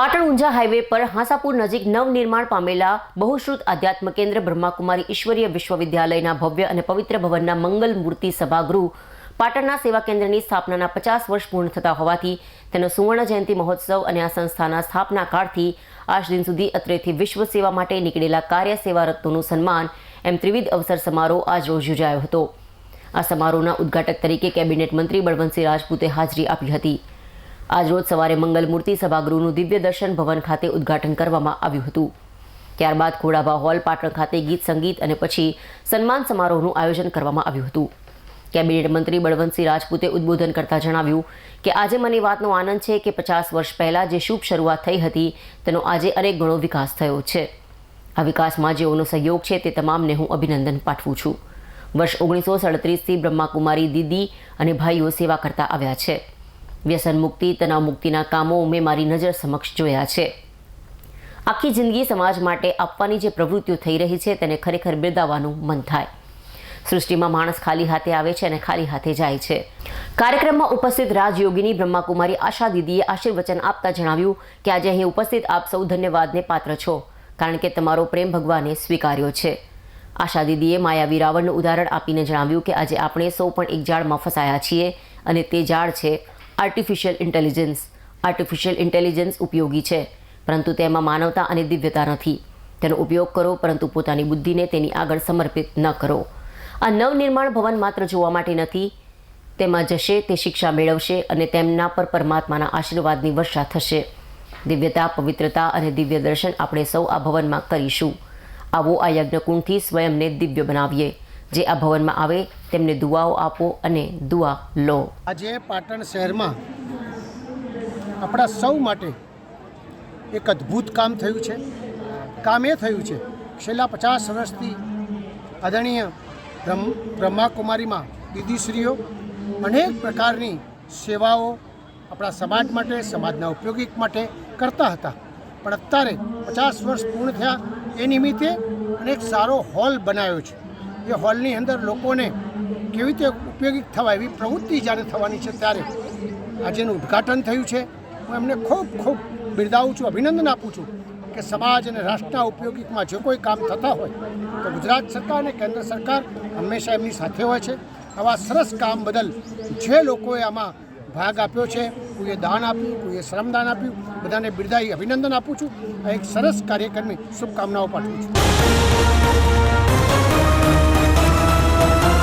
Patan Unjha highway પર હાંસાપુર નજીક નવનિર્માણ પામેલા બહુશ્રુત આધ્યાત્મ કેન્દ્ર બ્રહ્માકુમારી ઈશ્વરીય વિશ્વવિદ્યાલયના ભવ્ય અને પવિત્ર ભવનના મંગલ મૂર્તિ સભાગૃહ પાટણના સેવા કેન્દ્રની સ્થાપનાના પચાસ વર્ષ પૂર્ણ થતા હોવાથી તેનો સુવર્ણ જયંતિ મહોત્સવ અને આ સંસ્થાના સ્થાપના કાળથી આજ દિન સુધી અત્રેથી વિશ્વ સેવા માટે નીકળેલા કાર્ય સેવા રત્નોનું સન્માન એમ ત્રિવિધ અવસર સમારોહ આજ રોજ યોજાયો હતો. આ સમારોહના ઉદ્ઘાટક તરીકે કેબિનેટ મંત્રી બળવંતસિંહ રાજપૂતે હાજરી આપી હતી. આજરોજ સવારે મંગલમૂર્તિ સભાગૃહનું દિવ્ય દર્શન ભવન ખાતે ઉદ્ઘાટન કરવામાં આવ્યું હતું. ત્યારબાદ ખોડાભા હોલ, પાટણ ખાતે ગીત સંગીત અને પછી સન્માન સમારોહનું આયોજન કરવામાં આવ્યું હતું. કેબિનેટ મંત્રી બળવંતસિંહ રાજપૂતે ઉદ્બોધન કરતા જણાવ્યું કે, આજે મને વાતનો આનંદ છે કે પચાસ વર્ષ પહેલાં જે શુભ શરૂઆત થઈ હતી, તેનો આજે અનેક ગણો વિકાસ થયો છે. આ વિકાસમાં જેઓનો સહયોગ છે તે તમામને હું અભિનંદન પાઠવું છું. વર્ષ ઓગણીસો સડત્રીસથી બ્રહ્માકુમારી દીદી અને ભાઈઓ સેવા કરતા આવ્યા છે. વ્યસન મુક્તિ, તણાવ મુક્તિના કામો મેં મારી નજર સમક્ષ જોયા છે. આખી જિંદગી સમાજ માટે આપવાની જે પ્રવૃત્તિઓ થઈ રહી છે તેને ખરેખર બિરદાવવાનું મન થાય. સૃષ્ટિમાં માણસ ખાલી હાથે આવે છે અને ખાલી હાથે જાય છે. કાર્યક્રમમાં ઉપસ્થિત રાજયોગીની બ્રહ્માકુમારી આશા દીદીએ આશીર્વચન આપતા જણાવ્યું કે આજે અહીં ઉપસ્થિત આપ સૌ ધન્યવાદને પાત્ર છો, કારણ કે તમારો પ્રેમ ભગવાને સ્વીકાર્યો છે. આશા દીદીએ માયાવી રાવણનું ઉદાહરણ આપીને જણાવ્યું કે આજે આપણે સૌ પણ એક જાળમાં ફસાયા છીએ અને તે જાળ છે આર્ટિફિશિયલ ઇન્ટેલિજન્સ આર્ટિફિશિયલ ઇન્ટેલિજન્સ ઉપયોગી છે, પરંતુ તેમાં માનવતા અને દિવ્યતા નથી. તેનો ઉપયોગ કરો, પરંતુ પોતાની બુદ્ધિને તેની આગળ સમર્પિત ન કરો. આ નવનિર્માણ ભવન માત્ર જોવા માટે નથી, તેમાં જશે, તે શિક્ષા મેળવશે અને તેમના પર પરમાત્માના આશીર્વાદની વર્ષા થશે. દિવ્યતા, પવિત્રતા અને દિવ્ય દર્શન આપણે સૌ આ ભવનમાં કરીશું. આવો આ યજ્ઞકુંડથી સ્વયંને દિવ્ય બનાવીએ. જે આ ભવનમાં આવે તેમને દુઆઓ આપો અને દુઆ લો. આજે પાટણ શહેરમાં આપણા સૌ માટે એક અદ્ભુત કામ થયું છે. કામ એ થયું છે, છેલ્લા પચાસ વર્ષથી આદરણીય બ્રહ્માકુમારીમાં દીદીશ્રીઓ અનેક પ્રકારની સેવાઓ આપણા સમાજ માટે, સમાજના ઉપયોગી માટે કરતા હતા. પણ અત્યારે પચાસ વર્ષ પૂર્ણ થયા એ નિમિત્તે અને એક સારો હોલ બનાવ્યો છે. એ હોલની અંદર લોકોને કેવી રીતે ઉપયોગી થવા એવી પ્રવૃત્તિ જ્યારે થવાની છે ત્યારે આજે એનું ઉદ્ઘાટન થયું છે. હું એમને ખૂબ ખૂબ બિરદાવું છું, અભિનંદન આપું છું કે સમાજ અને રાષ્ટ્રના ઉપયોગીમાં જે કોઈ કામ થતા હોય તો ગુજરાત સરકાર અને કેન્દ્ર સરકાર હંમેશા એમની સાથે હોય છે. આવા સરસ કામ બદલ જે લોકોએ આમાં ભાગ આપ્યો છે, કોઈએ દાન આપ્યું, કોઈએ શ્રમદાન આપ્યું, બધાને બિરદાઈ અભિનંદન આપું છું. આ એક સરસ કાર્યક્રમની શુભકામનાઓ પાઠવું છું. Thank you.